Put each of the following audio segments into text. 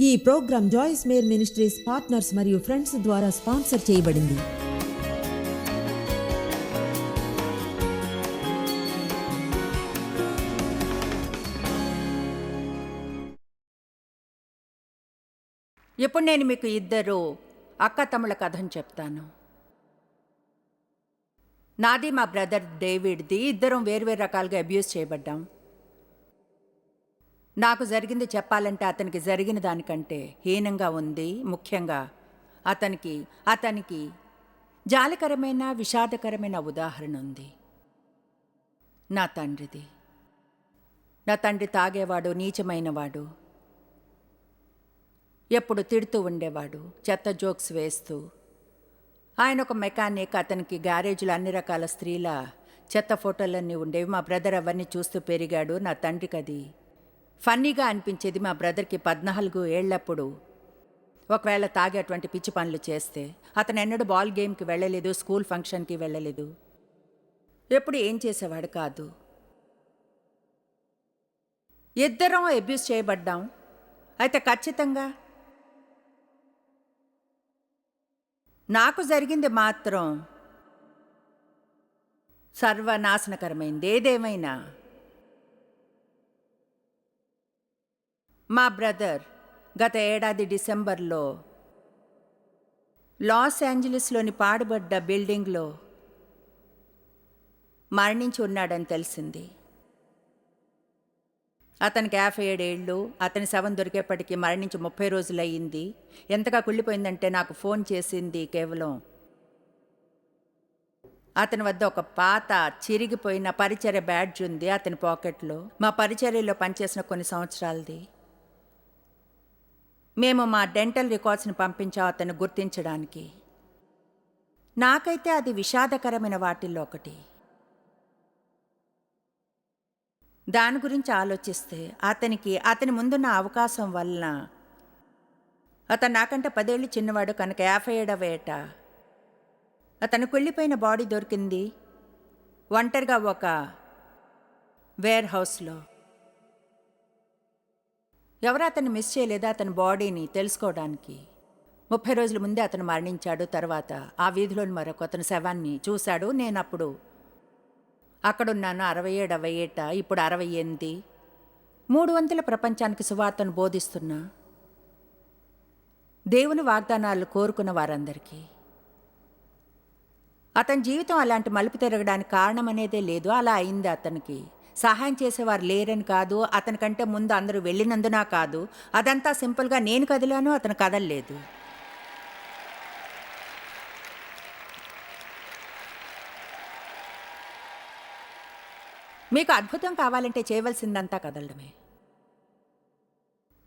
ఈ programme Joyce Meyer ministries partners మరియు friends ద్వారా స్పాన్సర్ చేయబడింది. ఇప్పుడు నేను మీకు ఇద్దరు అక్క తమ్ముళ్ళ కథను చెప్తాను. నాది మా బ్రదర్ డేవిడ్ది. ఇద్దరం వేరువేరు రకాలుగా అబ్యూస్ చేయబడ్డాం. నాకు జరిగింది చెప్పాలంటే అతనికి జరిగిన దానికంటే హీనంగా ఉంది ముఖ్యంగా అతనికి అతనికి జాలకరమైన విషాదకరమైన ఉదాహరణ ఉంది. నా తండ్రిది. నా తండ్రి తాగేవాడు నీచమైనవాడు. ఎప్పుడు తిడుతూ ఉండేవాడు చెత్త జోక్స్ వేస్తూ. ఆయన ఒక మెకానిక్ అతనికి గ్యారేజ్లో అన్ని రకాల స్త్రీల చెత్త ఫోటోలన్నీ ఉండేవి. మా బ్రదర్ అవన్నీ చూస్తూ పెరిగాడు. నా తండ్రికి అది ఫన్నీగా అనిపించేది మా బ్రదర్కి పద్నాలుగు ఏళ్ళప్పుడు ఒకవేళ తాగేటువంటి పిచ్చి పనులు చేస్తే అతను ఎన్నడూ బాల్ గేమ్కి వెళ్ళలేదు స్కూల్ ఫంక్షన్కి వెళ్ళలేదు. ఎప్పుడు ఏం చేసేవాడు కాదు. ఇద్దరం అబ్యూస్ చేయబడ్డాం. అయితే ఖచ్చితంగా నాకు జరిగింది మాత్రం సర్వనాశనకరమైంది. ఏదేమైనా మా బ్రదర్ గత ఏడాది డిసెంబర్లో లాస్ ఏంజలీస్లోని పాడుబడ్డ బిల్డింగ్లో మరణించి ఉన్నాడని తెలిసింది. అతనికి యాభై ఏడేళ్ళు అతని శవం దొరికేపటికి మరణించి ముప్పై రోజులయ్యింది. ఎంతగా కుళ్ళిపోయిందంటే నాకు ఫోన్ చేసింది కేవలం అతని వద్ద ఒక పాత చిరిగిపోయిన పరిచర్య బ్యాడ్జ్ ఉంది అతని పాకెట్లో. మా పరిచర్యలో పనిచేసిన కొన్ని సంవత్సరాలది. మేము మా డెంటల్ రికార్డ్స్ని పంపించాం అతను గుర్తించడానికి. నాకైతే అది విషాదకరమైన వాటిల్లో ఒకటి. దాని గురించి ఆలోచిస్తే అతనికి అతని ముందున్న అవకాశం వలన అతను నాకంటే పదేళ్ళు చిన్నవాడు కనుక యాభై ఏడవ ఏట. అతను కుళ్ళిపోయిన బాడీ దొరికింది ఒంటరిగా ఒక వేర్ హౌస్లో. ఎవరు అతన్ని మిస్ చేయలేదా అతని బాడీని తెలుసుకోవడానికి? ముప్పై రోజుల ముందే అతను మరణించాడు తర్వాత ఆ వీధిలోని మరొక అతని శవాన్ని చూశాడు నేను అప్పుడు అక్కడున్నాను అరవై ఏడు అరవై ఏట ఇప్పుడు అరవై ఎనిమిది. మూడు వంతుల ప్రపంచానికి సువార్తను బోధిస్తున్నా దేవుని వాగ్దానాలు కోరుకున్న వారందరికీ. అతని జీవితం అలాంటి మలుపు తిరగడానికి కారణం అనేదే లేదు అలా అయింది అతనికి. సహాయం చేసేవారు లేరని కాదు అతనికంటే ముందు అందరూ వెళ్ళినందున కాదు. అదంతా సింపుల్గా నేను కదిలాను అతను కదలలేదు. మీకు అద్భుతం కావాలంటే చేయవలసిందంతా కదలడమే.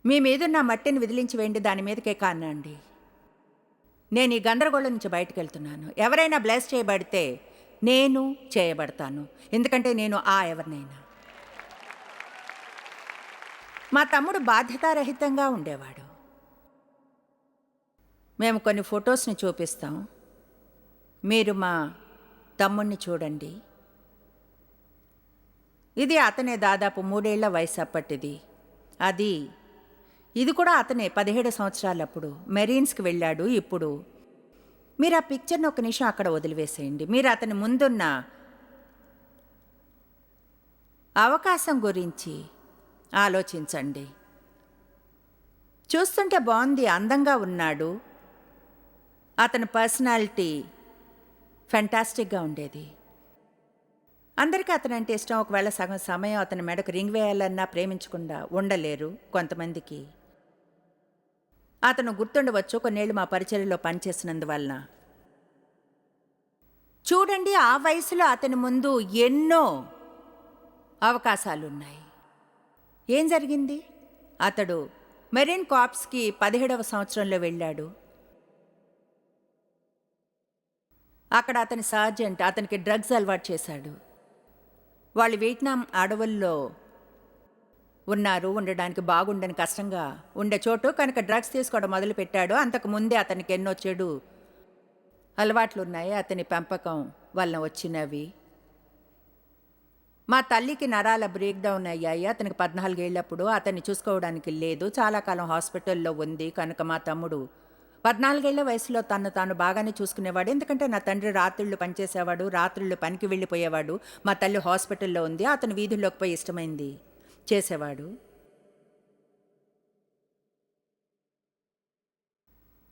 మీ మీదున్న మట్టిని విదిలించి వేయండి దాని మీదకే కానండి. నేను ఈ గందరగోళం నుంచి బయటకు వెళ్తున్నాను. ఎవరైనా బ్లెస్ చేయబడితే నేను చేయబడతాను. ఎందుకంటే నేను ఆ ఎవరినైనా. మా తమ్ముడు బాధ్యతారహితంగా ఉండేవాడు. మేము కొన్ని ఫొటోస్ని చూపిస్తాం. మీరు మా తమ్ముణ్ణి చూడండి. ఇది అతనే దాదాపు మూడేళ్ళ వయసు అప్పటిది. అది ఇది కూడా అతనే పదిహేడు సంవత్సరాలప్పుడు మెరీన్స్కి వెళ్ళాడు. ఇప్పుడు మీరు ఆ పిక్చర్ని ఒక నిమిషం అక్కడ వదిలివేసేయండి. మీరు అతని ముందున్న అవకాశం గురించి ఆలోచించండి. చూస్తుంటే బాగుంది అందంగా ఉన్నాడు. అతని పర్సనాలిటీ ఫెంటాస్టిక్గా ఉండేది. అందరికీ అతనంటే ఇష్టం. ఒకవేళ సగం సమయం అతని మెడకు రింగ్ వేయాలన్నా ప్రేమించకుండా ఉండలేరు కొంతమందికి. అతను గుర్తుండవచ్చు కొన్నేళ్ళు మా పరిచర్యలో పనిచేసినందువలన చూడండి ఆ వయసులో అతని ముందు ఎన్నో అవకాశాలున్నాయి. ఏం జరిగింది? అతడు మెరీన్ కాప్స్కి పదిహేడవ సంవత్సరంలో వెళ్ళాడు. అక్కడ అతని సార్జెంట్ అతనికి డ్రగ్స్ అలవాటు చేశాడు. వాళ్ళు వియట్నాం అడవుల్లో ఉన్నారు ఉండడానికి బాగుండని కష్టంగా ఉండే చోటు కనుక డ్రగ్స్ తీసుకోవడం మొదలుపెట్టాడు అంతకు ముందే అతనికి ఎన్నో చెడు అలవాట్లు ఉన్నాయి అతని పెంపకం వలన వచ్చినవి. మా తల్లికి నరాల బ్రేక్ డౌన్ అయ్యాయి. అతనికి పద్నాలుగేళ్ళప్పుడు అతన్ని చూసుకోవడానికి లేదు. చాలా కాలం హాస్పిటల్లో ఉంది. కనుక మా తమ్ముడు పద్నాలుగేళ్ళ వయసులో తను తాను బాగానే చూసుకునేవాడు. ఎందుకంటే నా తండ్రి రాత్రుళ్ళు పనిచేసేవాడు రాత్రుళ్ళు పనికి వెళ్ళిపోయేవాడు. మా తల్లి హాస్పిటల్లో ఉంది. అతను వీధుల్లోకి పోయి ఇష్టమైంది. చేసేవాడు.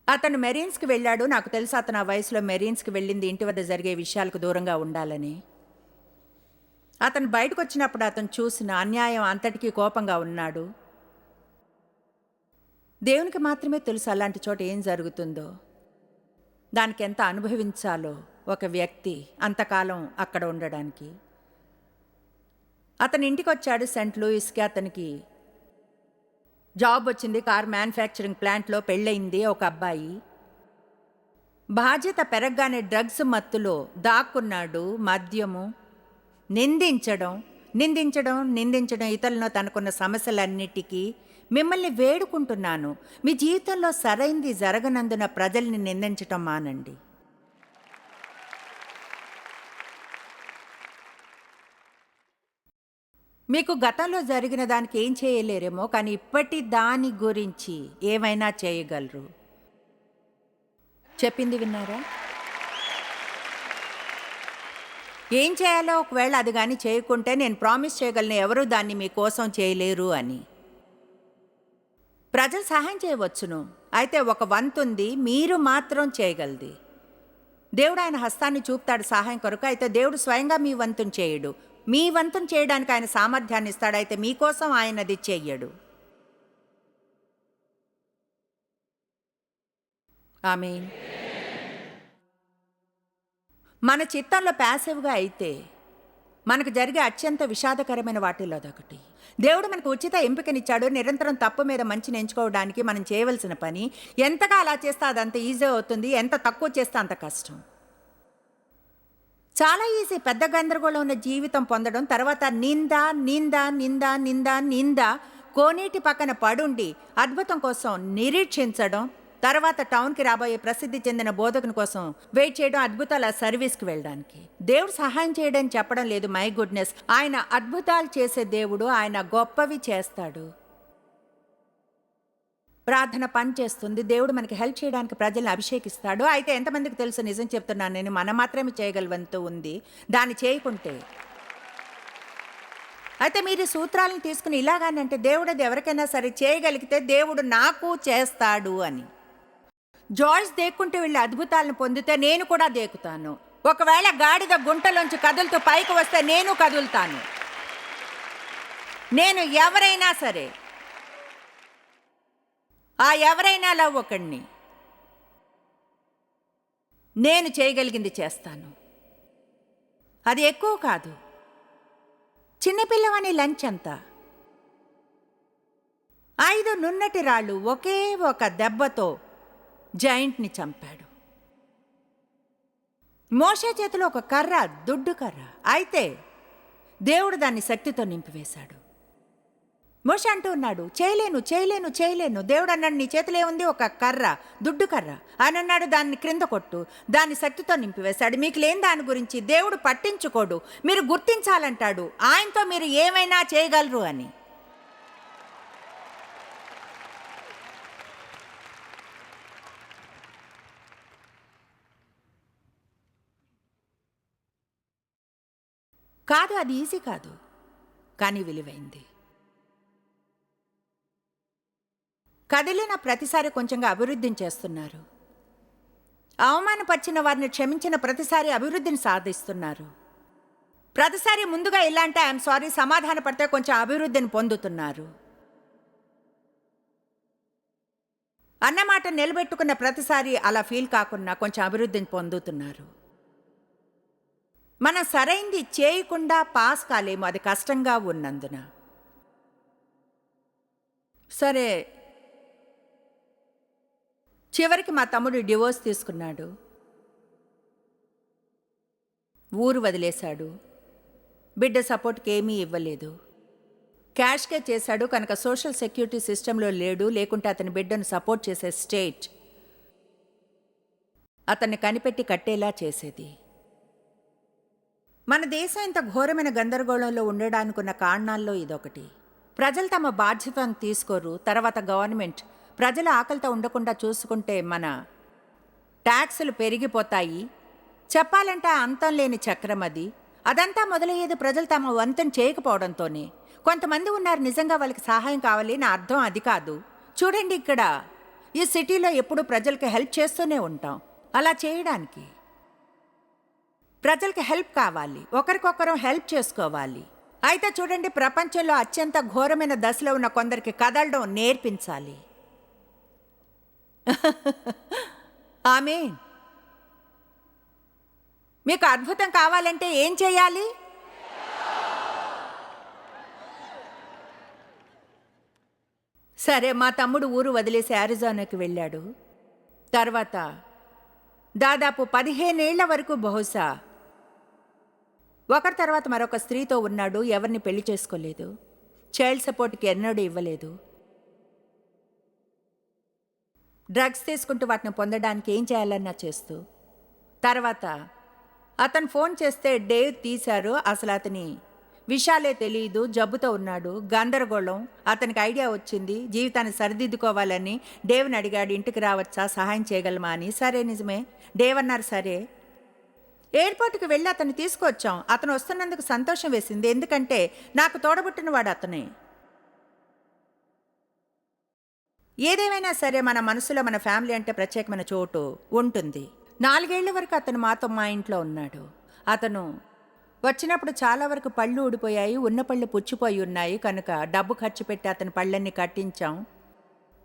అతను మెరీన్స్కి వెళ్ళాడు. నాకు తెలుసు అతను ఆ వయసులో మెరీన్స్కి వెళ్ళింది. ఇంటి వద్ద జరిగే విషయాలకు దూరంగా ఉండాలని. అతను బయటకు వచ్చినప్పుడు అతను చూసిన అన్యాయం అంతటికీ కోపంగా ఉన్నాడు. దేవునికి మాత్రమే తెలుసు అలాంటి చోట ఏం జరుగుతుందో. దానికి ఎంత అనుభవించాలో ఒక వ్యక్తి అంతకాలం అక్కడ ఉండడానికి. అతని ఇంటికి వచ్చాడు సెంట్ లూయిస్కి అతనికి జాబ్ వచ్చింది కార్ మ్యానుఫ్యాక్చరింగ్ ప్లాంట్లో పెళ్ళయింది ఒక అబ్బాయి. బాధ్యత పెరగగానే డ్రగ్స్ మత్తులో దాక్కున్నాడు మద్యము నిందించడం నిందించడం నిందించడం ఇతరులను తనకున్న సమస్యలన్నిటికీ మిమ్మల్ని వేడుకుంటున్నాను. మీ జీవితంలో సరైంది జరగనందున ప్రజల్ని నిందించటం మానండి. మీకు గతంలో జరిగిన దానికి ఏం చేయలేరేమో కానీ ఇప్పటి దాని గురించి ఏమైనా చేయగలరు? చెప్పింది విన్నారా? ఏం చేయాలో ఒకవేళ అది కానీ చేయకుంటే నేను ప్రామిస్ చేయగలను ఎవరు దాన్ని మీకోసం చేయలేరు అని. ప్రజలు సహాయం చేయవచ్చును. అయితే ఒక వంతుంది మీరు మాత్రం చేయగలది. దేవుడు ఆయన హస్తాన్ని చూపుతాడు సహాయం కొరకు అయితే దేవుడు స్వయంగా మీ వంతుని చేయడు. మీ వంతుని చేయడానికి ఆయన సామర్థ్యాన్ని ఇస్తాడు. అయితే మీకోసం ఆయన అది చెయ్యడు. ఆమె మన చిత్తంలో ప్యాసివ్గా అయితే మనకు జరిగే అత్యంత విషాదకరమైన వాటిల్లో అదొకటి దేవుడు మనకు ఉచిత ఎంపికనిచ్చాడు. నిరంతరం తప్పు మీద మంచిని ఎంచుకోవడానికి మనం చేయవలసిన పని. ఎంతగా అలా చేస్తే అదంత ఈజీ అవుతుంది. ఎంత తక్కువ చేస్తే అంత కష్టం. చాలా ఈజీ. పెద్ద గందరగోళం ఉన్న జీవితం పొందడం తర్వాత నింద నింద నింద నింద నింద కోనేటి పక్కన పడుండి అద్భుతం కోసం నిరీక్షించడం తర్వాత టౌన్కి రాబోయే ప్రసిద్ధి చెందిన బోధకుని కోసం వెయిట్ చేయడం అద్భుతాల సర్వీస్కి వెళ్ళడానికి. దేవుడు సహాయం చేయడం చెప్పడం లేదు మై గుడ్నెస్. ఆయన అద్భుతాలు చేసే దేవుడు ఆయన గొప్పవి చేస్తాడు. ప్రార్థన పనిచేస్తుంది దేవుడు మనకి హెల్ప్ చేయడానికి ప్రజల్ని అభిషేకిస్తాడు. అయితే ఎంతమందికి తెలుసు? నిజం చెప్తున్నాను. నేను మనం మాత్రమే చేయగలవంతూ ఉంది. దాన్ని చేయకుంటే. అయితే మీరు సూత్రాలను తీసుకుని ఇలాగానంటే దేవుడు అది ఎవరికైనా సరే చేయగలిగితే దేవుడు నాకు చేస్తాడు అని. జాయిస్ దేక్కుంటూ వెళ్ళి అద్భుతాలను పొందితే నేను కూడా దేకుతాను. ఒకవేళ గాడిద గుంటలోంచి కదులుతూ పైకి వస్తే నేను కదులుతాను. నేను ఎవరైనా సరే ఆ ఎవరైనా లవ్ ఒకడిని నేను చేయగలిగింది చేస్తాను. అది ఎక్కువ కాదు. చిన్నపిల్లవాని లంచ్ అంతా ఐదు నున్నటి రాళ్ళు ఒకే ఒక దెబ్బతో జాయింట్ని చంపాడు. మోషే చేతిలో ఒక కర్ర దుడ్డు కర్ర. అయితే దేవుడు దాన్ని శక్తితో నింపివేశాడు. మోష అంటూ ఉన్నాడు చేయలేను చేయలేను చేయలేను. దేవుడు అన్నాడు నీ చేతిలో ఉంది ఒక కర్ర దుడ్డు కర్ర. ఆయన అన్నాడు దాన్ని క్రింద కొట్టు దాన్ని శక్తితో నింపివేశాడు. మీకు లేని దాని గురించి దేవుడు పట్టించుకోడు. మీరు గుర్తించాలంటాడు. ఆయనతో మీరు ఏమైనా చేయగలరు అని. కాదు అది ఈజీ కాదు కానీ విలువైంది. కదిలిన ప్రతిసారి కొంచెంగా అభివృద్ధిని చేస్తున్నారు. అవమానపరిచిన వారిని క్షమించిన ప్రతిసారి అభివృద్ధిని సాధిస్తున్నారు. ప్రతిసారి ముందుగా ఇలాంటి ఐఎమ్ సారీ సమాధాన పడితే కొంచెం అభివృద్ధిని పొందుతున్నారు. అన్నమాట నిలబెట్టుకున్న ప్రతిసారి అలా ఫీల్ కాకుండా కొంచెం అభివృద్ధిని పొందుతున్నారు. మనం సరైంది చేయకుండా పాస్ కాలేము అది కష్టంగా ఉన్నందున. సరే చివరికి మా తమ్ముడు డివోర్స్ తీసుకున్నాడు. ఊరు వదిలేశాడు. బిడ్డ సపోర్ట్కి ఏమీ ఇవ్వలేదు. క్యాష్గా చేశాడు కనుక సోషల్ సెక్యూరిటీ సిస్టంలో లేడు లేకుంటే అతని బిడ్డను సపోర్ట్ చేసే స్టేట్ అతన్ని కనిపెట్టి కట్టేలా చేసేది. మన దేశం ఇంత ఘోరమైన గందరగోళంలో ఉండడానికి ఉన్న కారణాల్లో ఇదొకటి. ప్రజలు తమ బాధ్యతను తీసుకోరు తర్వాత గవర్నమెంట్ ప్రజల ఆకలితో ఉండకుండా చూసుకుంటే మన ట్యాక్సులు పెరిగిపోతాయి. చెప్పాలంటే అంతం లేని చక్రం అది. అదంతా మొదలయ్యేది ప్రజలు తమ వంతెన చేయకపోవడంతోనే. కొంతమంది ఉన్నారు నిజంగా వాళ్ళకి సహాయం కావాలి నా అర్థం అది కాదు. చూడండి ఇక్కడ ఈ సిటీలో ఎప్పుడు ప్రజలకి హెల్ప్ చేస్తూనే ఉంటాం. అలా చేయడానికి ప్రజలకి హెల్ప్ కావాలి. ఒకరికొకరం హెల్ప్ చేసుకోవాలి. అయితే చూడండి ప్రపంచంలో అత్యంత ఘోరమైన దశలో ఉన్న కొందరికి కదలడం నేర్పించాలి. ఆమె మీకు అద్భుతం కావాలంటే ఏం చేయాలి? సరే మా తమ్ముడు ఊరు వదిలేసి అరిజోనాకి వెళ్ళాడు. తర్వాత దాదాపు పదిహేనేళ్ళ వరకు బహుశా ఒకరి తర్వాత మరొక స్త్రీతో ఉన్నాడు ఎవరిని పెళ్ళి చేసుకోలేదు. చైల్డ్ సపోర్ట్కి ఎన్నడూ ఇవ్వలేదు. డ్రగ్స్ తీసుకుంటూ వాటిని పొందడానికి ఏం చేయాలన్నా చేస్తూ. తర్వాత అతను ఫోన్ చేస్తే డేవ్ తీశారు. అసలు అతని విషయాలే తెలియదు జబ్బుతో ఉన్నాడు. గందరగోళం. అతనికి ఐడియా వచ్చింది. జీవితాన్ని సరిదిద్దుకోవాలని డేవ్ని అడిగాడు. ఇంటికి రావచ్చా? సహాయం చేయగలమా అని. సరే నిజమే. డేవ్ అన్నారు సరే. ఎయిర్పోర్ట్కి వెళ్ళి అతన్ని తీసుకొచ్చాం. అతను వస్తున్నందుకు సంతోషం వేసింది. ఎందుకంటే నాకు తోడబుట్టిన వాడు అతనే. ఏదేమైనా సరే మన మనసులో మన ఫ్యామిలీ అంటే ప్రత్యేకమైన చోటు ఉంటుంది. నాలుగేళ్ళ వరకు అతను మాతో మా ఇంట్లో ఉన్నాడు. అతను వచ్చినప్పుడు చాలా వరకు పళ్ళు ఊడిపోయాయి ఉన్న పళ్ళు పుచ్చిపోయి ఉన్నాయి. కనుక డబ్బు ఖర్చు పెట్టి అతని పళ్ళన్నీ కట్టించాం.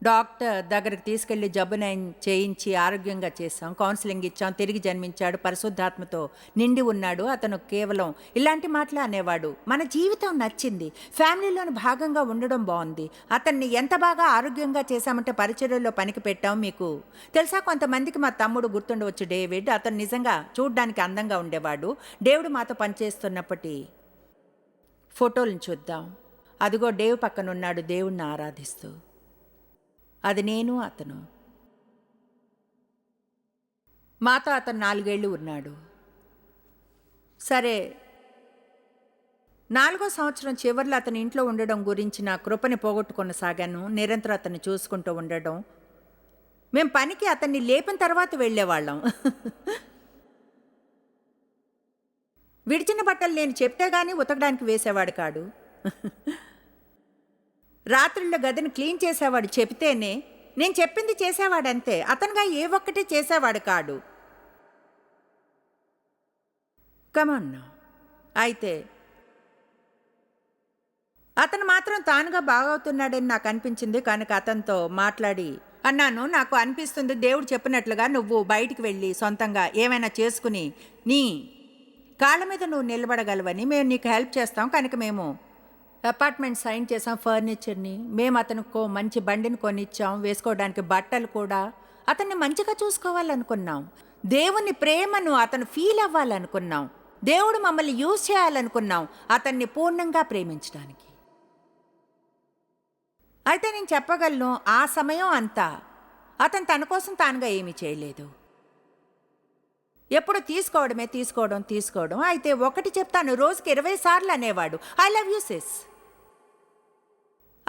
డాక్టర్ దగ్గరికి తీసుకెళ్ళి జబ్బు నయం చేయించి ఆరోగ్యంగా చేశాం కౌన్సిలింగ్ ఇచ్చాం తిరిగి జన్మించాడు పరిశుద్ధాత్మతో నిండి ఉన్నాడు. అతను కేవలం ఇలాంటి మాటలు అనేవాడు. మన జీవితం నచ్చింది. ఫ్యామిలీలోని భాగంగా ఉండడం బాగుంది. అతన్ని ఎంత బాగా ఆరోగ్యంగా చేశామంటే పరిచర్యలో పనికి పెట్టాం మీకు. తెలుసా? కొంతమందికి మా తమ్ముడు గుర్తుండవచ్చు డేవిడ్. అతను నిజంగా చూడ్డానికి అందంగా ఉండేవాడు. దేవుడు మాతో పనిచేస్తున్నప్పటి ఫోటోలను చూద్దాం. అదిగో డేవ్ పక్కనున్నాడు. దేవుణ్ణి ఆరాధిస్తూ. అది నేను అతను. మాతో అతను నాలుగేళ్ళు ఉన్నాడు. సరే నాలుగో సంవత్సరం చివరిలో అతని ఇంట్లో ఉండడం గురించి నా కృపని పోగొట్టుకున్న సాగాను నిరంతరం అతన్ని చూసుకుంటూ ఉండడం. మేం పనికి అతన్ని లేపిన తర్వాత వెళ్ళేవాళ్ళం. విడిచిన బట్టలు నేను చెప్తే గానీ ఉతకడానికి వేసేవాడు కాడు. రాత్రుల్లో గదిని క్లీన్ చేసేవాడు చెబితేనే నేను చెప్పింది చేసేవాడంతే అతనుగా ఏ ఒక్కటి చేసేవాడు కాడు. కమన్నా అయితే అతను మాత్రం తానుగా బాగవుతున్నాడని నాకు అనిపించింది. కనుక అతనితో మాట్లాడి అన్నాను నాకు అనిపిస్తుంది. దేవుడు చెప్పినట్లుగా నువ్వు బయటికి వెళ్ళి సొంతంగా ఏమైనా చేసుకుని నీ కాళ్ళ మీద నువ్వు నిలబడగలవని మేము నీకు హెల్ప్ చేస్తాం. కనుక మేము అపార్ట్మెంట్ సైన్ చేసాం ఫర్నిచర్ని. మేము అతనికి మంచి బండిని కొనిచ్చాం వేసుకోవడానికి బట్టలు కూడా. అతన్ని మంచిగా చూసుకోవాలనుకున్నాం. దేవుని ప్రేమను అతను ఫీల్ అవ్వాలనుకున్నాం. దేవుడు మమ్మల్ని యూజ్ చేయాలనుకున్నాం అతన్ని పూర్ణంగా ప్రేమించడానికి. అయితే నేను చెప్పగలను ఆ సమయం అంతా అతను తన కోసం తానుగా ఏమీ చేయలేదు. ఎప్పుడు తీసుకోవడమే తీసుకోవడం తీసుకోవడం. అయితే ఒకటి చెప్తాను రోజుకి ఇరవై సార్లు అనేవాడు ఐ లవ్ యూ సిస్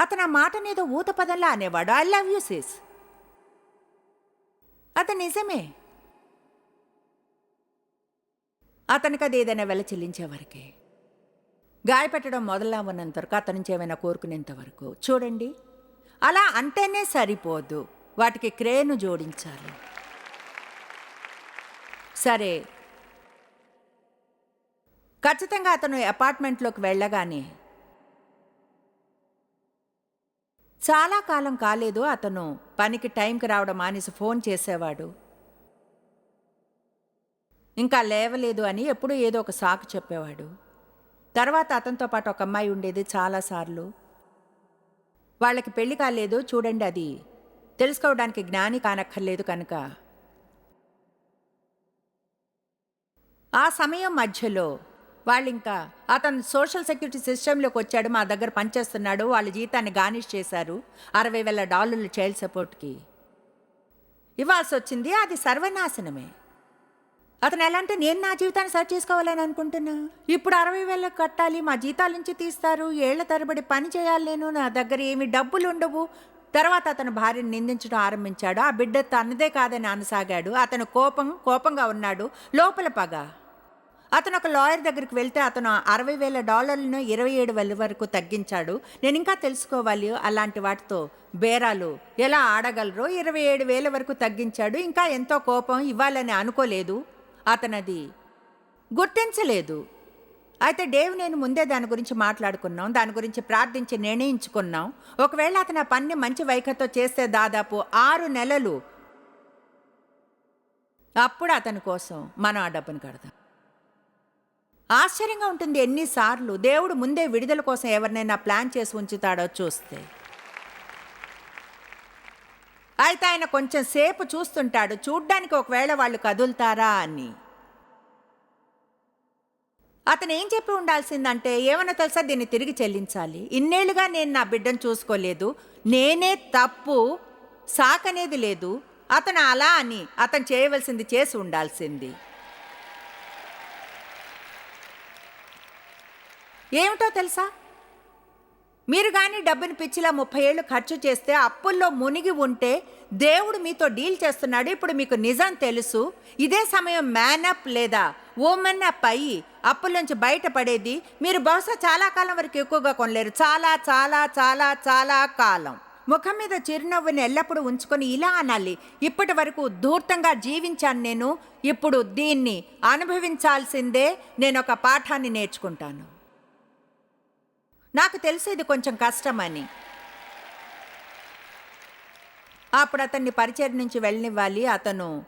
అతను ఆ మాటనేదో ఊత పదంలా అనేవాడు. ఐ లవ్ యూ సిస్ అతను నిజమే. అతనికి అది ఏదైనా వెల చెల్లించే వరకే. గాయపెట్టడం మొదలవ్వనంత వరకు అతని నుంచి ఏమైనా కోరుకునేంత వరకు. చూడండి అలా అంటేనే సరిపోదు. వాటికి క్రేను జోడించాలి. సరే. ఖచ్చితంగా అతను అపార్ట్మెంట్లోకి వెళ్ళగానే చాలా కాలం కాలేదు అతను పనికి టైంకి రావడం మానేసి ఫోన్ చేసేవాడు. ఇంకా లేవలేదు అని ఎప్పుడూ ఏదో ఒక సాకు చెప్పేవాడు. తర్వాత అతనితో పాటు ఒక అమ్మాయి ఉండేది చాలాసార్లు వాళ్ళకి పెళ్ళి కాలేదు చూడండి అది. తెలుసుకోవడానికి జ్ఞాని కానక్కర్లేదు కనుక. ఆ సమయం మధ్యలో వాళ్ళు ఇంకా అతను సోషల్ సెక్యూరిటీ సిస్టంలోకి వచ్చాడు మా దగ్గర పనిచేస్తున్నాడు వాళ్ళ జీతాన్ని గార్నిష్ చేశారు అరవై వేల డాలర్లు చైల్డ్ సపోర్ట్కి. ఇవ్వాల్సి వచ్చింది అది సర్వనాశనమే. అతను ఎలా అంటే నేను నా జీవితాన్ని సరి చేసుకోవాలని అనుకుంటున్నా? ఇప్పుడు అరవై వేలకు కట్టాలి మా జీతాల నుంచి తీస్తారు ఏళ్ళ తరబడి పని చేయాలి నేను నా దగ్గర ఏమి డబ్బులు ఉండవు. తర్వాత అతను భార్యను నిందించడం ఆరంభించాడు ఆ బిడ్డ తనదే కాదని అనసాగాడు అతను కోపం కోపంగా ఉన్నాడు లోపల పగ. అతను ఒక లాయర్ దగ్గరికి వెళ్తే అతను అరవై వేల డాలర్లను ఇరవై ఏడు వేల వరకు తగ్గించాడు. నేను ఇంకా తెలుసుకోవాలి అలాంటి వాటితో బేరాలు ఎలా ఆడగలరో ఇరవై ఏడు వేల వరకు తగ్గించాడు. ఇంకా ఎంతో కోపం ఇవ్వాలని అనుకోలేదు. అతనది గుర్తించలేదు. అయితే డేవ్ నేను ముందే దాని గురించి మాట్లాడుకున్నాం. దాని గురించి ప్రార్థించి నిర్ణయించుకున్నాం. ఒకవేళ అతను ఆ పని మంచి వైఖరితో చేస్తే దాదాపు ఆరు నెలలు అప్పుడు అతని కోసం మనం ఆ డబ్బును కడదాం. ఆశ్చర్యంగా ఉంటుంది ఎన్నిసార్లు. దేవుడు ముందే విడుదల కోసం ఎవరినైనా ప్లాన్ చేసి ఉంచుతాడో చూస్తే. అయితే ఆయన కొంచెం సేపు చూస్తుంటాడు. చూడ్డానికి ఒకవేళ వాళ్ళు కదులుతారా అని. అతను ఏం చెప్పి ఉండాల్సిందంటే ఏమన్నా తెలుసా? దీన్ని తిరిగి చెల్లించాలి. ఇన్నేళ్ళుగా నేను నా బిడ్డను చూసుకోలేదు. నేనే తప్పు సాకనేది లేదు. అతను అలా అని అతను చేయవలసింది చేసి ఉండాల్సింది. ఏమిటో తెలుసా? మీరు కానీ డబ్బుని పిచ్చిలా ముప్పై ఏళ్ళు ఖర్చు చేస్తే అప్పుల్లో మునిగి ఉంటే దేవుడు మీతో డీల్ చేస్తున్నాడు. ఇప్పుడు మీకు నిజం తెలుసు. ఇదే సమయం మ్యానప్ లేదా ఓమెన్ అప్ అయ్యి అప్పుల్లోంచి బయటపడేది మీరు బహుశా చాలా కాలం వరకు ఎక్కువగా కొనలేరు. చాలా చాలా చాలా చాలా కాలం. ముఖం మీద చిరునవ్వుని ఎల్లప్పుడూ ఉంచుకొని ఇలా అనాలి. ఇప్పటి వరకు ధూర్తంగా జీవించాను నేను. ఇప్పుడు దీన్ని అనుభవించాల్సిందే. నేను ఒక పాఠాన్ని నేర్చుకుంటాను. నాకు తెలిసేది కొంచెం కష్టమని. అప్పుడు అతన్ని పరిచయం నుంచి వెళ్ళనివ్వాలి అతను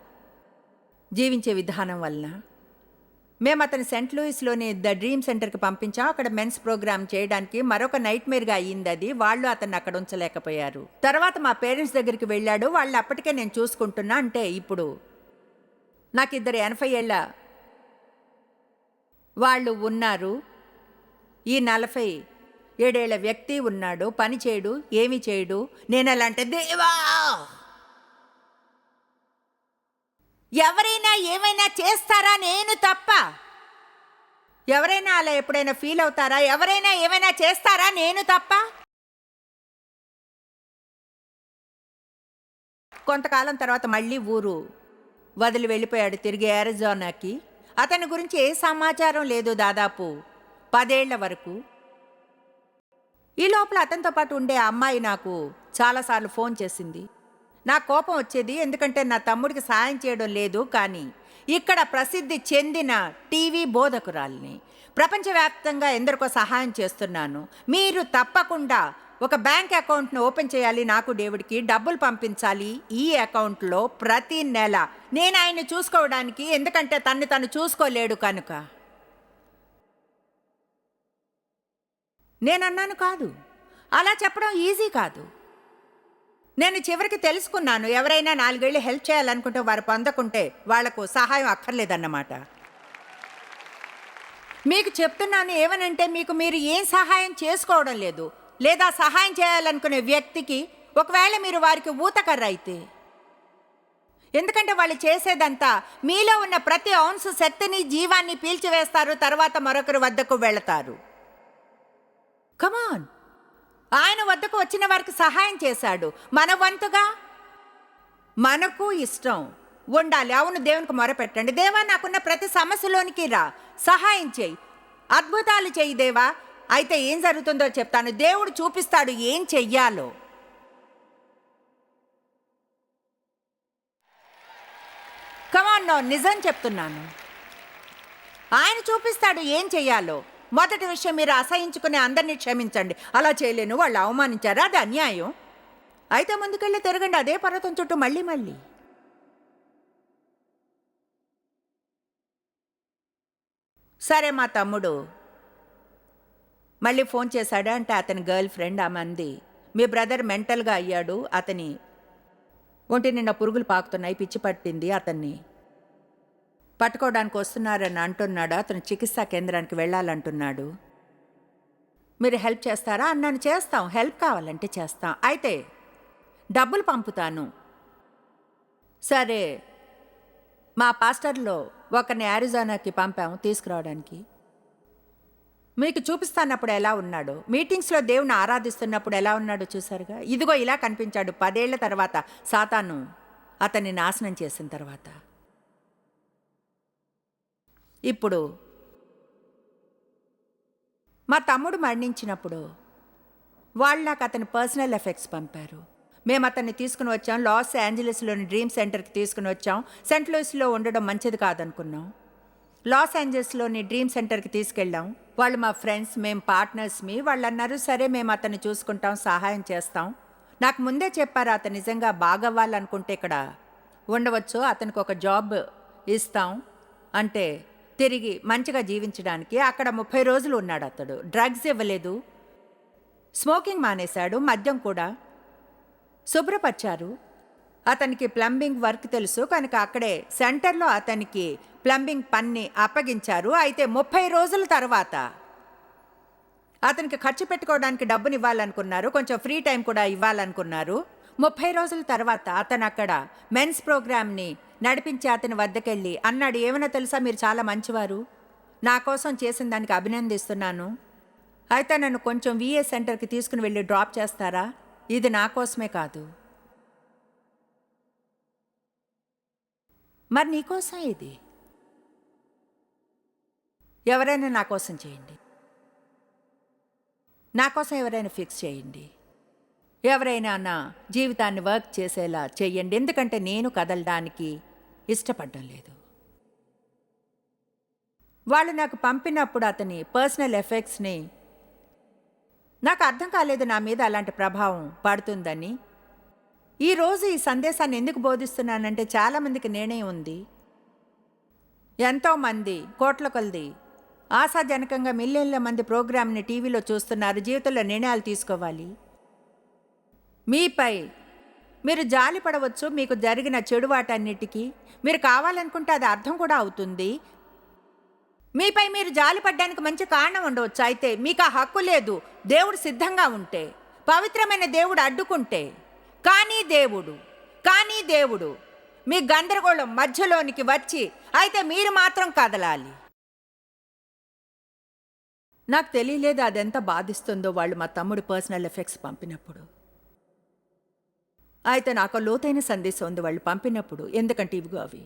జీవించే విధానం వలన. మేము అతని సెంట్ లూయిస్లోని ద డ్రీమ్ సెంటర్కి పంపించాం. అక్కడ మెన్స్ ప్రోగ్రామ్ చేయడానికి మరొక నైట్ మేర్గా అయ్యింది అది. వాళ్ళు అతన్ని అక్కడ ఉంచలేకపోయారు. తర్వాత మా పేరెంట్స్ దగ్గరికి వెళ్ళాడు. వాళ్ళు అప్పటికే నేను చూసుకుంటున్నా అంటే ఇప్పుడు నాకు ఇద్దరు ఎనభై ఏళ్ళ వాళ్ళు ఉన్నారు. ఈ నలభై ఏడేళ్ళ వ్యక్తి ఉన్నాడు పని చేయడు ఏమి చేయడు నేను అలాంటి దేవా! ఎవరైనా ఏమైనా చేస్తారా నేను తప్ప? ఎవరైనా అలా ఎప్పుడైనా ఫీల్ అవుతారా? ఎవరైనా ఏమైనా చేస్తారా నేను తప్ప? కొంతకాలం తర్వాత మళ్ళీ ఊరు వదిలి వెళ్ళిపోయాడు తిరిగి యారిజోనాకి అతని గురించి ఏ సమాచారం లేదు దాదాపు పదేళ్ళ వరకు. ఈ లోపల అతనితో పాటు ఉండే అమ్మాయి నాకు చాలాసార్లు ఫోన్ చేసింది. నా కోపం వచ్చేది ఎందుకంటే నా తమ్ముడికి సాయం చేయడం లేదు కానీ ఇక్కడ ప్రసిద్ధి చెందిన టీవీ బోధకురాల్ని. ప్రపంచవ్యాప్తంగా ఎందరికో సహాయం చేస్తున్నాను. మీరు తప్పకుండా ఒక బ్యాంక్ అకౌంట్ను ఓపెన్ చేయాలి నాకు డేవిడ్కి డబ్బులు పంపించాలి ఈ అకౌంట్లో ప్రతి నెల. నేను ఆయన్ని చూసుకోవడానికి ఎందుకంటే తన్ని తను చూసుకోలేడు కనుక. నేనన్నాను కాదు. అలా చెప్పడం ఈజీ కాదు. నేను చివరికి తెలుసుకున్నాను ఎవరైనా నాలుగేళ్ళు హెల్ప్ చేయాలనుకుంటే వారు పొందకుంటే వాళ్ళకు సహాయం అక్కర్లేదన్నమాట. మీకు చెప్తున్నాను ఏమనంటే మీకు మీరు ఏం సహాయం చేసుకోవడం లేదు. లేదా సహాయం చేయాలనుకునే వ్యక్తికి ఒకవేళ మీరు వారికి ఊతకర్ర అయితే. ఎందుకంటే వాళ్ళు చేసేదంతా మీలో ఉన్న ప్రతి అంశ శక్తిని జీవాన్ని పీల్చివేస్తారు తర్వాత మరొకరి వద్దకు వెళతారు. కమాన్ ఆయన వద్దకు వచ్చిన వారికి సహాయం చేశాడు. మన వంతుగా? మనకు ఇష్టం. ఉండాలి. అవును దేవునికి మొరపెట్టండి. దేవా నాకున్న ప్రతి సమస్యలోనికి రా. సహాయం చేయి. అద్భుతాలు చెయ్యి దేవా. అయితే ఏం జరుగుతుందో చెప్తాను. దేవుడు చూపిస్తాడు ఏం చెయ్యాలో. కమాన్ నో నిజం చెప్తున్నాను. ఆయన చూపిస్తాడు ఏం చెయ్యాలో. మొదటి విషయం మీరు అసహించుకుని అందరినీ క్షమించండి. అలా చేయలేను. వాళ్ళు అవమానించారు? అది అన్యాయం. అయితే ముందుకెళ్ళి తిరగండి. అదే పర్వతం చుట్టూ మళ్ళీ మళ్ళీ. సరే మా తమ్ముడు. మళ్ళీ ఫోన్ చేశాడా అంటే అతని గర్ల్ ఫ్రెండ్ ఆమె అంది మీ బ్రదర్ మెంటల్గా అయ్యాడు. అతని ఒంటి నిండా పురుగులు పాకుతున్నాయి. పిచ్చి పట్టింది అతన్ని. పట్టుకోవడానికి వస్తున్నారని అంటున్నాడు. అతను చికిత్సా కేంద్రానికి వెళ్ళాలంటున్నాడు. మీరు హెల్ప్ చేస్తారా? అన్నాను. చేస్తాం. హెల్ప్ కావాలంటే చేస్తాం. అయితే డబ్బులు పంపుతాను. సరే. మా పాస్టర్లో ఒకరిని యారిజోనాకి పంపాము తీసుకురావడానికి. మీకు చూపిస్తానప్పుడు ఎలా ఉన్నాడు? మీటింగ్స్లో దేవుని ఆరాధిస్తున్నప్పుడు ఎలా ఉన్నాడో చూసారుగా ఇదిగో ఇలా కనిపించాడు. పదేళ్ళ తర్వాత సాతాను అతన్ని నాశనం చేసిన తర్వాత. ఇప్పుడు మా తమ్ముడు మరణించినప్పుడు వాళ్ళు నాకు అతని పర్సనల్ ఎఫెక్ట్స్ పంపారు. మేము అతన్ని తీసుకుని వచ్చాం లాస్ ఏంజలస్లోని డ్రీమ్ సెంటర్కి తీసుకుని వచ్చాం. సెంట్ లూయిస్లో ఉండడం మంచిది కాదనుకున్నాం. లాస్ ఏంజల్స్లోని డ్రీమ్ సెంటర్కి తీసుకెళ్ళాం. వాళ్ళు మా ఫ్రెండ్స్ మేము పార్ట్నర్స్ మీ వాళ్ళు అన్నారు సరే మేము అతన్ని చూసుకుంటాం సహాయం చేస్తాం. నాకు ముందే చెప్పారు అతను నిజంగా బాగవ్వాలనుకుంటే ఇక్కడ ఉండవచ్చు అతనికి ఒక జాబ్ ఇస్తాం. అంటే తిరిగి మంచిగా జీవించడానికి అక్కడ ముప్పై రోజులు ఉన్నాడు అతడు. డ్రగ్స్ ఇవ్వలేదు. స్మోకింగ్ మానేశాడు. మద్యం కూడా. శుభ్రపరిచారు. అతనికి ప్లంబింగ్ వర్క్ తెలుసు. కనుక అక్కడే సెంటర్లో అతనికి ప్లంబింగ్ పన్ని అప్పగించారు. అయితే ముప్పై రోజుల తర్వాత అతనికి ఖర్చు పెట్టుకోవడానికి డబ్బుని ఇవ్వాలనుకున్నారు. కొంచెం ఫ్రీ టైం కూడా ఇవ్వాలనుకున్నారు. ముప్పై రోజుల తర్వాత అతను అక్కడ మెన్స్ ప్రోగ్రామ్ని నడిపించి అతని వద్దకెళ్ళి అన్నాడు ఏమైనా తెలుసా? మీరు చాలా మంచివారు. నా కోసం చేసిన దానికి అభినందిస్తున్నాను. అయితే నన్ను కొంచెం విఏ సెంటర్కి తీసుకుని వెళ్ళి డ్రాప్ చేస్తారా? ఇది నా కోసమే కాదు. మరి నీకోసం ఇది? ఎవరైనా నా కోసం చేయండి. నా కోసం ఎవరైనా ఫిక్స్ చేయండి. ఎవరైనా నా జీవితాన్ని వర్క్ చేసేలా చెయ్యండి. ఎందుకంటే నేను కదలడానికి ఇష్టపడడం లేదు. వాళ్ళు నాకు పంపినప్పుడు అతని పర్సనల్ ఎఫెక్ట్స్ని నాకు అర్థం కాలేదు నా మీద అలాంటి ప్రభావం పడుతుందని. ఈరోజు ఈ సందేశాన్ని ఎందుకు బోధిస్తున్నానంటే చాలామందికి నేనే ఉంది. ఎంతోమంది కోట్ల కొలది ఆశాజనకంగా మిలియన్ల మంది ప్రోగ్రామ్ని టీవీలో చూస్తున్నారు జీవితంలో నిర్ణయాలు తీసుకోవాలి. మీపై మీరు జాలి పడవచ్చు మీకు జరిగిన చెడు వాటన్నిటికీ. మీరు కావాలనుకుంటే అది అర్థం కూడా అవుతుంది. మీపై మీరు జాలి పడ్డానికి మంచి కారణం ఉండవచ్చు. అయితే మీకు ఆ హక్కు లేదు. దేవుడు సిద్ధంగా ఉంటే పవిత్రమైన దేవుడు అడ్డుకుంటే కానీ దేవుడు కానీ దేవుడు మీ గందరగోళం మధ్యలోనికి వచ్చి అయితే మీరు మాత్రం కదలాలి. నాకు తెలియలేదు అదెంత బాధిస్తుందో వాళ్ళు మా తమ్ముడు పర్సనల్ ఎఫెక్ట్స్ పంపినప్పుడు. అయితే నాకు లోతైన సందేశం ఉంది వాళ్ళు పంపినప్పుడు. ఎందుకంటే ఇవిగో అవి.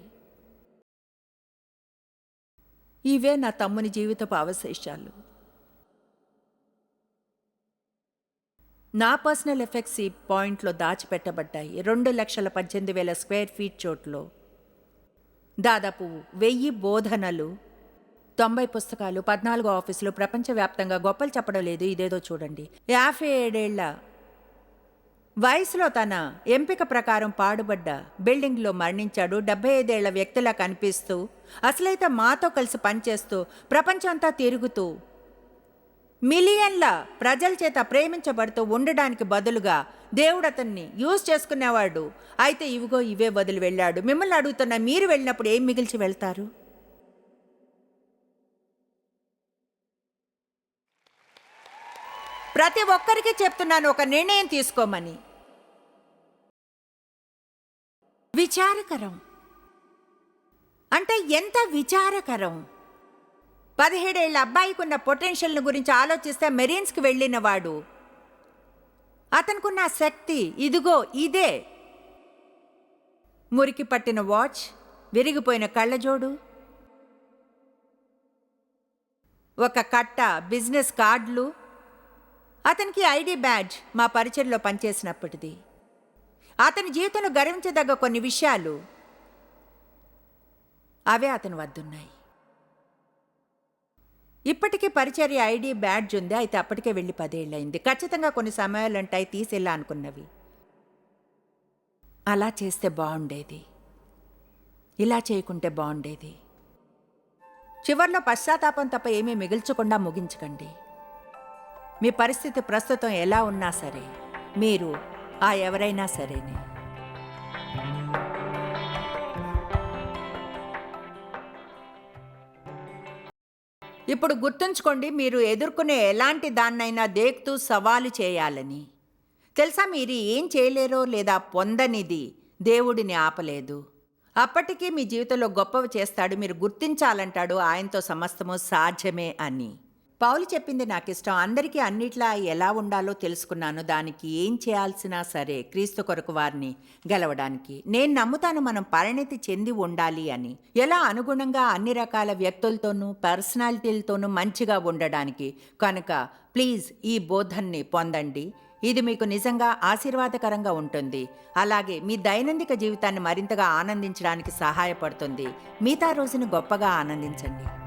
ఇవే నా తమ్ముని జీవితపు అవశేషాలు. నా పర్సనల్ ఎఫెక్ట్స్ ఈ పాయింట్లో దాచిపెట్టబడ్డాయి. రెండు లక్షల పద్దెనిమిది వేల స్క్వేర్ ఫీట్ చోట్లో. దాదాపు వెయ్యి బోధనలు తొంభై పుస్తకాలు పద్నాలుగు ఆఫీసులు ప్రపంచవ్యాప్తంగా గొప్పలు చెప్పడం లేదు. ఇదేదో చూడండి. యాభై ఏడేళ్ళ వయసులో తన ఎంపిక ప్రకారం పాడుబడ్డ బిల్డింగ్లో మరణించాడు డెబ్బై ఐదేళ్ళ వ్యక్తిలా కనిపిస్తూ అసలైతే మాతో కలిసి పనిచేస్తూ ప్రపంచమంతా తిరుగుతూ మిలియన్ల ప్రజల చేత ప్రేమించబడుతూ ఉండడానికి బదులుగా దేవుడు అతన్ని యూజ్ చేసుకునేవాడు. అయితే ఇవిగో ఇవే వదిలి వెళ్ళాడు. మిమ్మల్ని అడుగుతున్న మీరు వెళ్ళినప్పుడు ఏం మిగిల్చి వెళ్తారు? ప్రతి ఒక్కరికి చెప్తున్నాను ఒక నిర్ణయం తీసుకోమని. విచారకరం. అంటే ఎంత విచారకరం? పదిహేడేళ్ళ అబ్బాయికి ఉన్న పొటెన్షియల్ని గురించి ఆలోచిస్తే మెరీన్స్కి వెళ్ళినవాడు. అతనుకున్న శక్తి ఇదిగో ఇదే. మురికి పట్టిన వాచ్ విరిగిపోయిన కళ్ళజోడు. ఒక కట్ట బిజినెస్ కార్డులు. అతనికి ఐడి బ్యాడ్జ్ మా పరిచయలో పనిచేసినప్పటిది. అతని జీవితంలో గర్వించదగ్గ కొన్ని విషయాలు అవే అతని వద్దున్నాయి. ఇప్పటికీ పరిచర్య ఐడి బ్యాడ్జ్ ఉంది. అయితే అప్పటికే వెళ్ళి పదేళ్ళయింది. ఖచ్చితంగా కొన్ని సమయాలు ఉంటాయి తీసేలా అనుకున్నవి. అలా చేస్తే బాగుండేది. ఇలా చేయకుంటే బాగుండేది. చివరిలో పశ్చాత్తాపం తప్ప ఏమీ మిగిల్చకుండా ముగించకండి. మీ పరిస్థితి ప్రస్తుతం ఎలా ఉన్నా సరే మీరు ఆ ఎవరైనా సరేనే. ఇప్పుడు గుర్తుంచుకోండి మీరు ఎదుర్కొనే ఎలాంటి దాన్నైనా దేక్తూ సవాలు చేయాలని. తెలుసా మీరు ఏం చేయలేరో లేదా పొందనిది దేవుడిని ఆపలేదు. అప్పటికీ మీ జీవితంలో గొప్పవి చేస్తాడు మీరు గుర్తించాలంటాడు ఆయనతో సమస్తము సాధ్యమే అని. పౌలు చెప్పింది నాకు ఇష్టం అందరికీ అన్నిట్లా ఎలా ఉండాలో తెలుసుకున్నాను. దానికి ఏం చేయాల్సినా సరే క్రీస్తు కొరకు వారిని గెలవడానికి. నేను నమ్ముతాను మనం పరిణితి చెంది ఉండాలి అని. ఎలా అనుగుణంగా అన్ని రకాల వ్యక్తులతోనూ పర్సనాలిటీలతోనూ మంచిగా ఉండడానికి. కనుక ప్లీజ్ ఈ బోధన్ని పొందండి. ఇది మీకు నిజంగా ఆశీర్వాదకరంగా ఉంటుంది. అలాగే మీ దైనందిక జీవితాన్ని మరింతగా ఆనందించడానికి సహాయపడుతుంది. మిగతా రోజును గొప్పగా ఆనందించండి.